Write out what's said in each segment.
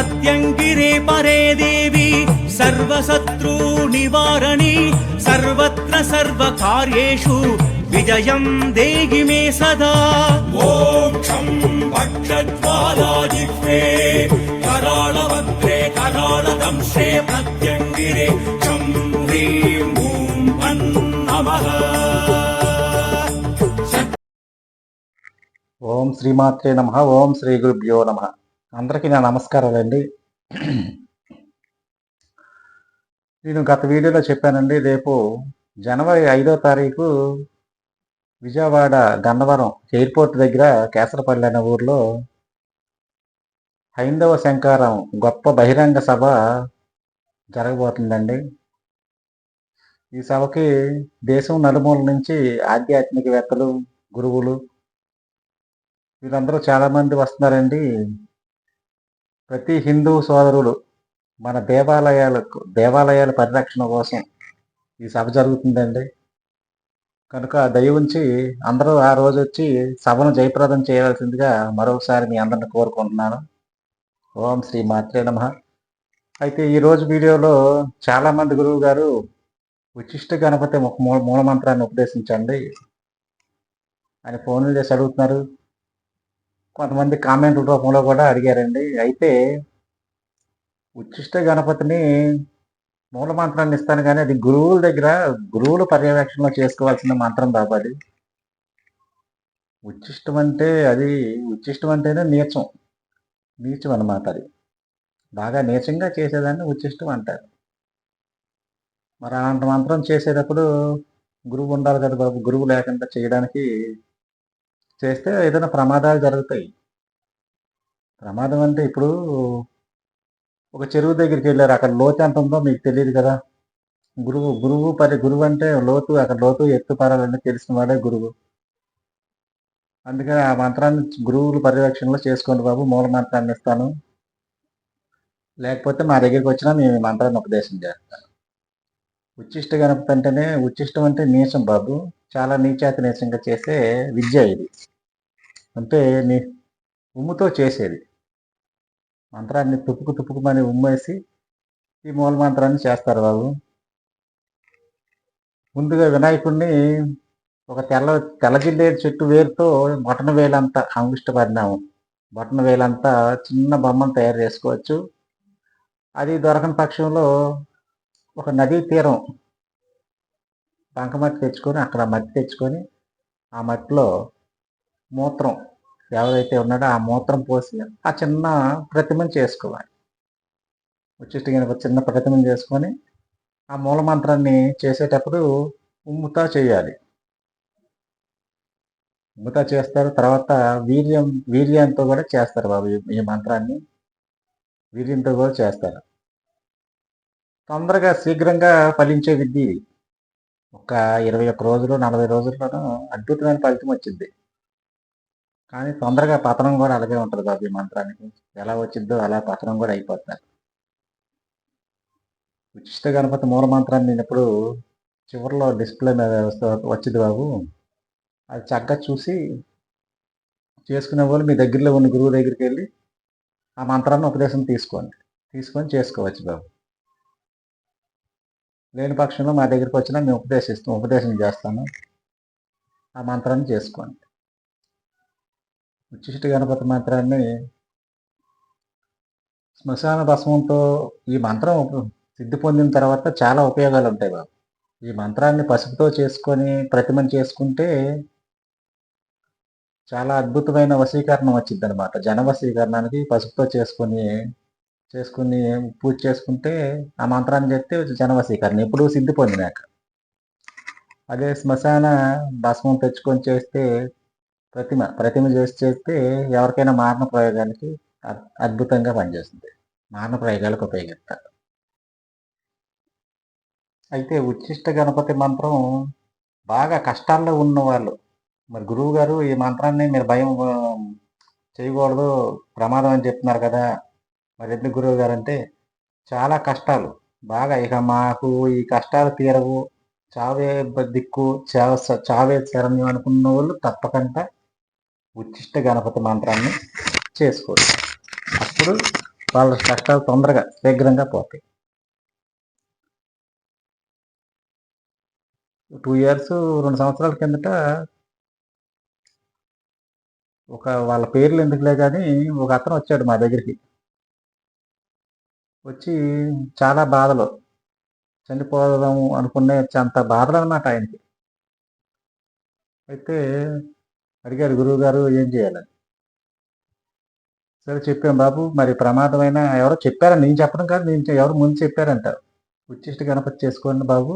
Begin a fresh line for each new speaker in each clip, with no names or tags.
ప్రత్యంగిరే పరే దేవి సర్వశత్రు నివారణి సర్వత్ర సర్వకార్యేషు విజయం దేహి మే సదా మోక్షం వక్షద్వాదాజిహ్వే కరాళవంత్రే కరాళదంశే ప్రత్యంగిరే చం హ్రీం ఓం నమః
ఓం శ్రీమాత్రే నమ ఓం శ్రీ గురుభ్యో నమ అందరికీ నా నమస్కారాలండి. నేను గత వీడియోలో చెప్పానండి రేపు జనవరి ఐదో తారీఖు విజయవాడ గన్నవరం ఎయిర్పోర్ట్ దగ్గర కేసరపల్లి అనే ఊర్లో హైందవ శంకారం గొప్ప బహిరంగ సభ జరగబోతుందండి. ఈ సభకి దేశం నలుమూల నుంచి ఆధ్యాత్మికవేత్తలు గురువులు వీళ్ళందరూ చాలామంది వస్తున్నారండి. ప్రతి హిందూ సోదరులు మన దేవాలయాలకు దేవాలయాల పరిరక్షణ కోసం ఈ సభ జరుగుతుందండి. కనుక దయవుంచి అందరూ ఆ రోజు వచ్చి సభను జయప్రదం చేయవలసిందిగా మరొకసారి మీ అందరిని కోరుకుంటున్నాను. ఓం శ్రీ మాత్రే నమ. అయితే ఈరోజు వీడియోలో చాలామంది గురువు గారు విశిష్ట గణపతి ఒక మూలమంత్రాన్ని ఉపదేశించండి అని ఫోన్లు చేసి అడుగుతున్నారు. కొంతమంది కామెంట్ రూపంలో కూడా అడిగారండి. అయితే ఉచ్చిష్ట గణపతిని మూల మంత్రాన్ని ఇస్తాను కానీ అది గురువుల దగ్గర గురువుల పర్యవేక్షణలో చేసుకోవాల్సిన మంత్రం బాబు ఉచ్చిష్టం అంటే అది ఉచ్చిష్టం అంటేనే నీచం. నీచం అన్నమాట అది. బాగా నీచంగా చేసేదాన్ని ఉచ్చిష్టం అంటారు. మరి అలాంటి మంత్రం చేసేటప్పుడు గురువు ఉండాలి కదా బాబు. గురువు లేకుండా చేయడానికి చేస్తే ఏదైనా ప్రమాదాలు జరుగుతాయి. ప్రమాదం అంటే ఇప్పుడు ఒక చెరువు దగ్గరికి వెళ్ళారు. అక్కడ లోతు ఎంత ఉందో మీకు తెలియదు కదా. గురువు గురువు పరి గురువు అంటే లోతు అక్కడ లోతు ఎత్తు పరాలని తెలిసిన వాడే గురువు. అందుకని ఆ మంత్రాన్ని గురువులు పరిరక్షణలో చేసుకోండి బాబు మూల మంత్రాన్ని ఇస్తాను. లేకపోతే మా దగ్గరికి వచ్చినా మేము ఈ మంత్రాన్ని ఉపదేశం చేస్తాను. ఉచ్చిష్ట గణపతి అంటేనే ఉచ్చిష్టం అంటే నీచం బాబు. చాలా నీచాతి నీచంగా చేసే విద్య ఇది. అంటే నీ ఉమ్ముతో చేసేది. మంత్రాన్ని తుప్పుకు తుప్పుకుమని ఉమ్మేసి ఈ మూల మంత్రాన్ని చేస్తారు బాబు. ముందుగా వినాయకుడిని ఒక తెల్ల తెల్లజిల్లే చెట్టు వేరుతో బొటన వేలంతా అంగుష్ట బొటన వేలంతా చిన్న బొమ్మను తయారు చేసుకోవచ్చు. అది దొరకని పక్షంలో ఒక నదీ తీరం బంకమట్టి తెచ్చుకొని అక్కడ మట్టి తెచ్చుకొని ఆ మట్టిలో మూత్రం ఎవరైతే ఉన్నాడో ఆ మూత్రం పోసి ఆ చిన్న ప్రతిమను చేసుకోవాలి. ఉచ్చిష్టి గణపతి చిన్న ప్రతిమను చేసుకొని ఆ మూల మంత్రాన్ని చేసేటప్పుడు ఉమ్ముతా చేయాలి. ఉమ్ముతా చేస్తారు తర్వాత వీర్యం వీర్యంతో కూడా చేస్తారు బాబు ఈ- మంత్రాన్ని. వీర్యంతో కూడా చేస్తారు. తొందరగా శీఘ్రంగా ఫలించే విద్య ఒక ఇరవై ఒక్క రోజులు నలభై రోజుల్లోనూ అద్భుతమైన ఫలితం వచ్చింది. కానీ తొందరగా పతనం కూడా అలాగే ఉంటుంది బాబు ఈ మంత్రానికి. ఎలా వచ్చిందో అలా పతనం కూడా అయిపోతుంది. ఉచిత గణపతి మూల మంత్రాన్ని నేను ఇప్పుడు చివరిలో డిస్ప్లే మీద వచ్చింది బాబు. అది చక్కగా చూసి చేసుకునే వాళ్ళు మీ దగ్గరలో ఉన్న గురువు దగ్గరికి వెళ్ళి ఆ మంత్రాన్ని ఉపదేశం తీసుకోండి. తీసుకొని చేసుకోవచ్చు బాబు. లేని పక్షంలో మా దగ్గరికి వచ్చినా మేము ఉపదేశిస్తాం ఉపదేశం చేస్తాను. ఆ మంత్రాన్ని చేసుకోండి. ఉచ్చిష్ట గణపతి మంత్రాన్ని శ్మశాన భస్మంతో ఈ మంత్రం సిద్ధి పొందిన తర్వాత చాలా ఉపయోగాలు ఉంటాయి బాబు. ఈ మంత్రాన్ని పసుపుతో చేసుకొని ప్రతిమను చేసుకుంటే చాలా అద్భుతమైన వశీకరణం వచ్చింది అనమాట జన వశీకరణానికి పసుపుతో చేసుకొని చేసుకుని పూజ చేసుకుంటే ఆ మంత్రాన్ని చెప్తే జన వశీకరణ. ఎప్పుడు సిద్ధి పొందినాక. అదే శ్మశాన భస్మం తెచ్చుకొని చేస్తే ప్రతిమ ప్రతిమ చేసి చేస్తే ఎవరికైనా మారణ ప్రయోగానికి అద్- అద్భుతంగా పనిచేస్తుంది. మారణ ప్రయోగాలకు ఉపయోగిస్తారు. అయితే ఉచ్చిష్ట గణపతి మంత్రం బాగా కష్టాల్లో ఉన్న వాళ్ళు మరి గురువు గారు ఈ మంత్రాన్ని మీరు భయం చేయకూడదు ప్రమాదం అని చెప్తున్నారు కదా. మరి ఎందుకు గురువు గారు అంటే చాలా కష్టాలు. బాగా ఇక మాకు ఈ కష్టాలు తీరవు. చావే దిక్కు చావ చావే శరణ్యం అనుకున్న వాళ్ళు తప్పకుండా ఉచ్చిష్ట గణపతి మంత్రాన్ని చేసుకోవచ్చు. అప్పుడు వాళ్ళ కష్టాలు తొందరగా శీఘ్రంగా పోతాయి. టూ ఇయర్స్ రెండు సంవత్సరాల కిందట ఒక వాళ్ళ పేర్లు ఎందుకులే కానీ ఒక అతను వచ్చాడు మా దగ్గరికి. వచ్చి చాలా బాధలో. చనిపోదాము అనుకునే అంత బాధలు అన్నమాట ఆయనకి. అయితే అడిగారు గురువు గారు ఏం చేయాలని? సరే చెప్పాం బాబు. మరి ప్రమాదమైన ఎవరో చెప్పారని నేను చెప్పడం కాదు నేను ఎవరు ముందు చెప్పారంటారు. ఉచ్చిష్ట గణపతి చేసుకోండి బాబు.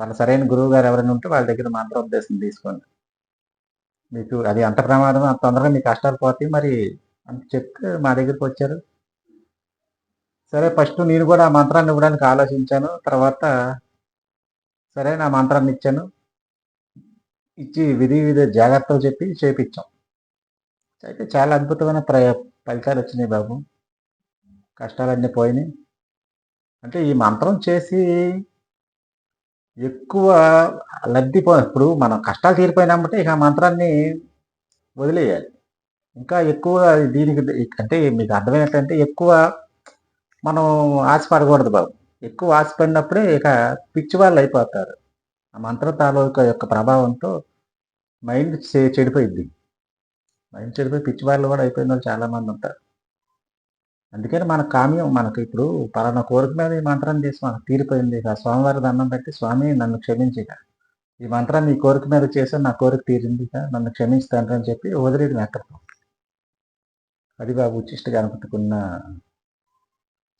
వాళ్ళ సరైన గురువు గారు ఎవరైనా ఉంటే వాళ్ళ దగ్గర మంత్రోపదేశం తీసుకోండి. మీకు అది అంత ప్రమాదం అంత తొందరగా మీ కష్టాలు పోతాయి. మరి అని చెప్తే మా దగ్గరికి వచ్చారు. సరే ఫస్ట్ నేను కూడా ఆ మంత్రాన్ని ఇవ్వడానికి ఆలోచించాను. తర్వాత సరే నా మంత్రాన్ని ఇచ్చాను. ఇచ్చి విధి విధ జాగ్రత్తలు చెప్పి చేపించాం. అయితే చాలా అద్భుతమైన ప్ర ఫలితాలు వచ్చినాయి బాబు. కష్టాలన్నీ పోయినాయి. అంటే ఈ మంత్రం చేసి ఎక్కువ లబ్ధి ఇప్పుడు మనం కష్టాలు తీరిపోయినామంటే ఇక మంత్రాన్ని వదిలేయాలి. ఇంకా ఎక్కువ దీనికి అంటే మీకు అర్థమైనట్లంటే ఎక్కువ మనం ఆశపడకూడదు బాబు. ఎక్కువ ఆశపడినప్పుడే ఇక పిచ్చి వాళ్ళు అయిపోతారు. ఆ మంత్ర తాలూకా యొక్క ప్రభావంతో మైండ్ చెడిపోయింది మైండ్ చెడిపోయి పిచ్చి వాళ్ళు కూడా అయిపోయిన వాళ్ళు చాలామంది ఉంటారు. అందుకని మన కామ్యం మనకు ఇప్పుడు పలానా కోరిక మీద ఈ మంత్రాన్ని చేసి మనకు తీరిపోయింది. ఇక స్వామివారి దండం పెట్టి స్వామి నన్ను క్షమించిక ఈ మంత్రాన్ని ఈ కోరిక మీద చేసి నా కోరిక తీరింది నన్ను క్షమిస్తాను అని చెప్పి వదిలేయడం ఎక్కడ? అది బాబు ఉచ్చిష్ట అనుకుంటుకున్న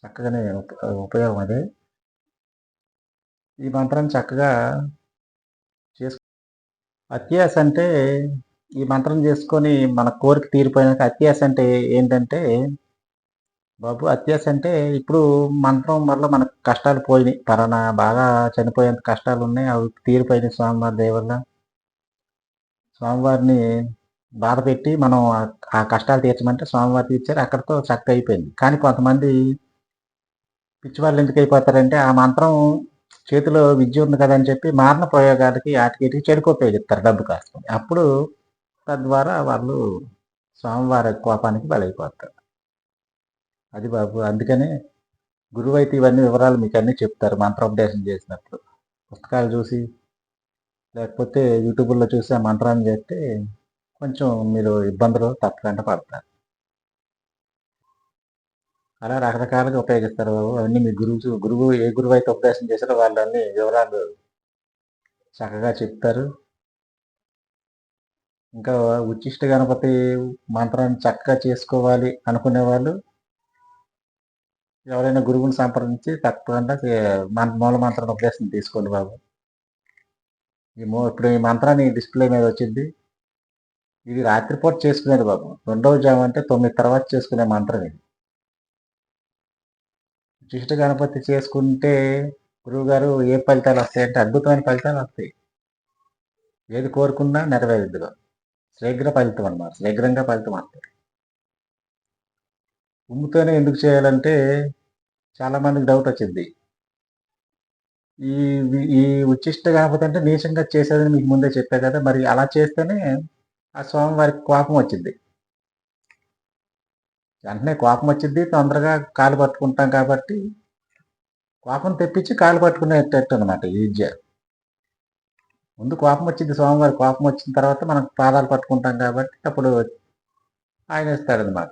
చక్కగానే ఉప- ఉపయోగం అదే. ఈ మంత్రాన్ని చక్కగా చేసు అత్యాస అంటే ఈ మంత్రం చేసుకొని మన కోరిక తీరిపోయినాక అత్యాస అంటే ఏంటంటే బాబు అత్యాస అంటే ఇప్పుడు మంత్రం వల్ల మనకు కష్టాలు పోయినాయి. పరానా బాగా చనిపోయేంత కష్టాలు ఉన్నాయి అవి తీరిపోయినాయి స్వామివారి దేవుళ్ళ స్వామివారిని బాధ పెట్టి మనం ఆ- కష్టాలు తీర్చమంటే స్వామివారి తీర్చారు అక్కడితో చక్క అయిపోయింది. కానీ కొంతమంది పిచ్చి వాళ్ళు ఎందుకు అయిపోతారంటే ఆ మంత్రం చేతిలో విద్య ఉంది కదా అని చెప్పి మారణ ప్రయోగాలకి వాటికి చెడుకు ఉపయోగిస్తారు డబ్బు కాసుకొని అప్పుడు తద్వారా వాళ్ళు స్వామివారి కోపానికి బలైపోతారు. అది బాబు అందుకనే గురువు అయితే ఇవన్నీ వివరాలు మీకు అన్నీ చెప్తారు మంత్రోపదేశం చేసినప్పుడు. పుస్తకాలు చూసి లేకపోతే యూట్యూబ్లో చూసి ఆ మంత్రాన్ని చేస్తే కొంచెం మీరు ఇబ్బందులు తప్పకుండా పడతారు. అలా రకరకాలుగా ఉపయోగిస్తారు బాబు. అవన్నీ మీ గురువు గురువు ఏ గురువు అయితే ఉపదేశం చేశారో వాళ్ళన్నీ వివరాలు చక్కగా చెప్తారు. ఇంకా ఉచ్చిష్ట గణపతి మంత్రాన్ని చక్కగా చేసుకోవాలి అనుకునే వాళ్ళు ఎవరైనా గురువుని సంప్రదించి తప్పకుండా మన మూల మంత్రం ఉపదేశం తీసుకోండి బాబు. ఈ మూ ఇప్పుడు ఈ మంత్రాన్ని డిస్ప్లే మీద వచ్చింది. ఇది రాత్రిపూట చేసుకునేది బాబు. రెండవ జామ అంటే తొమ్మిది తర్వాత చేసుకునే మంత్రం ఇది. ఉచ్చిష్ట గణపతి చేసుకుంటే గురువు గారు ఏ ఫలితాలు వస్తాయంటే అద్భుతమైన ఫలితాలు వస్తాయి. ఏది కోరుకున్నా నెరవేరుద్దుగా శీఘ్ర ఫలితం అన్నమాట. శీఘ్రంగా ఫలితం అంటారు ఉమ్ముతోనే ఎందుకు చేయాలంటే చాలా మందికి డౌట్ వచ్చింది. ఈ ఈ ఉచ్చిష్ట గణపతి అంటే నీచంగా చేసేదని మీకు ముందే చెప్పా కదా మరి అలా చేస్తేనే ఆ స్వామి వారికి కోపం వచ్చింది. వెంటనే కోపం వచ్చింది తొందరగా కాలు పట్టుకుంటాం కాబట్టి కోపం తెప్పించి కాలు పట్టుకునేటట్టు అనమాట ఈజీ ముందు కోపం వచ్చింది స్వామివారి కోపం వచ్చిన తర్వాత మనం పాదాలు పట్టుకుంటాం కాబట్టి అప్పుడు ఆయన ఇస్తాడు అనమాట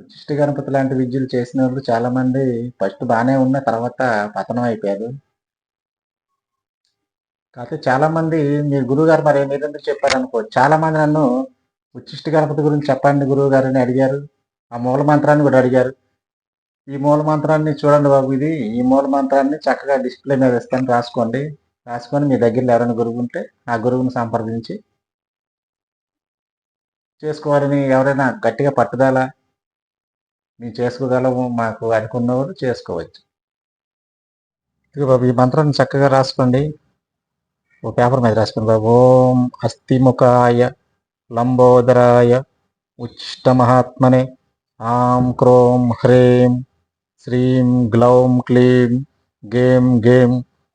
ఉచిష్టి గణపతి లాంటి విద్యలు చేసిన వాళ్ళు చాలామంది ఫస్ట్ బాగానే ఉన్న తర్వాత పతనం అయిపోయారు. కాకపోతే చాలామంది మీ గురువు గారు మరి మీరు ఎందుకు చెప్పారనుకో చాలామంది నన్ను ఉచ్చిష్ట గణపతి గురించి చెప్పండి గురువు గారు అని అడిగారు. ఆ మూల మంత్రాన్ని కూడా అడిగారు. ఈ మూల మంత్రాన్ని చూడండి బాబు ఇది. ఈ మూల మంత్రాన్ని చక్కగా డిస్ప్లే మీద ఇస్తాను రాసుకోండి. రాసుకొని మీ దగ్గరలో ఎవరైనా గురువు ఉంటే ఆ గురువుని సంప్రదించి చేసుకోవాలని ఎవరైనా గట్టిగా పట్టుదల మేము చేసుకోగలము మాకు అనుకున్నవారు చేసుకోవచ్చు. ఇక బాబు ఈ మంత్రాన్ని చక్కగా రాసుకోండి. ఓ పేపర్ మీద రాసుకోండి బాబు. ఓం అస్థిముఖాయ లంబోదరాయ ఉచ్చిష్టమహాత్మనే ఆం క్రోం హ్రీం శ్రీం గ్లౌం క్లీం గేం గేం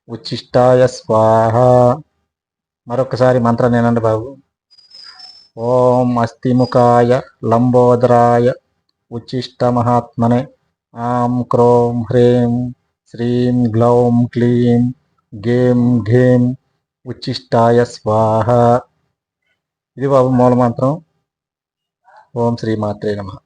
ఉచ్చిష్టాయ స్వాహ మరొకసారి మంత్రం నేనండి బాబు. ఓం అస్థిముఖాయ లంబోదరాయ ఉచ్చిష్టమహాత్మనే. ఆం క్రోం హ్రీం శ్రీం గ్లౌం క్లీం గేం ఘేం ఉచ్చిష్టాయ స్వాహ. ఇది బాబు మూలమంత్రం. ఓం శ్రీ మాత్రే నమ.